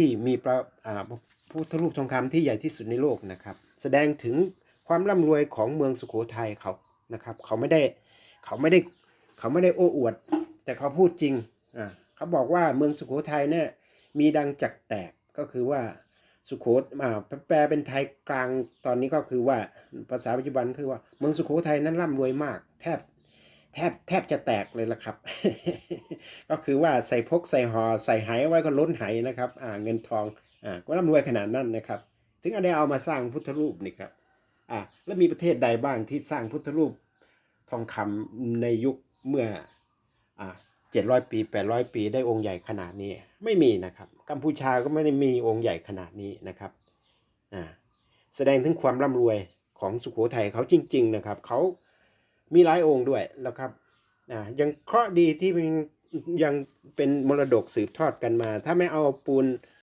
ที่มีพระอ่าพระพุทธรูปทองคำที่ใหญ่ที่สุดในโลกนะครับ แสดงถึงความร่ำรวยของเมืองสุโขทัยเขานะครับ เขาไม่ได้เขาไม่ได้เขาไม่ได้โอ้อวด แต่เขาพูดจริงอ่าเขาบอกว่าเมืองสุโขทัยเนี่ยมีดังจักแตกก็คือว่าสุโขอ่าแปลเป็นไทยกลางตอนนี้ก็คือว่าภาษาปัจจุบันคือว่าเมืองสุโขทัยนั้นร่ำรวยมาก แทบ แทบแทบจะแตกเลยละครับ ก็คือว่าใส่พกใส่หอ่อใส่ไหไว้ก็ล้นไหนะครับอ่าเงินทองอ่าก็ร่ำรวยขนาดนั้นนะครับถึงอาได้เอามาสร้างพุทธรูปนี่ครับอ่าแล้วมีประเทศใดบ้างที่สร้างพุทธรูปทองคำในยุคเมื่ออ่าเจ็ดร้อยปีแปดร้อยปีได้องค์ใหญ่ขนาดนี้ไม่มีนะครับ กัมพูชาก็ไม่ได้มีองค์ใหญ่ขนาดนี้นะครับอ่าแสดงถึงความร่ำรวยของสุโขทัยเขาจริง ๆ นะครับเขา มีหลายองค์ด้วยแล้วครับอ่ายังเคราะห์ดีที่มันยังเป็นมรดกสืบทอดกันมา ถ้าไม่เอาปูน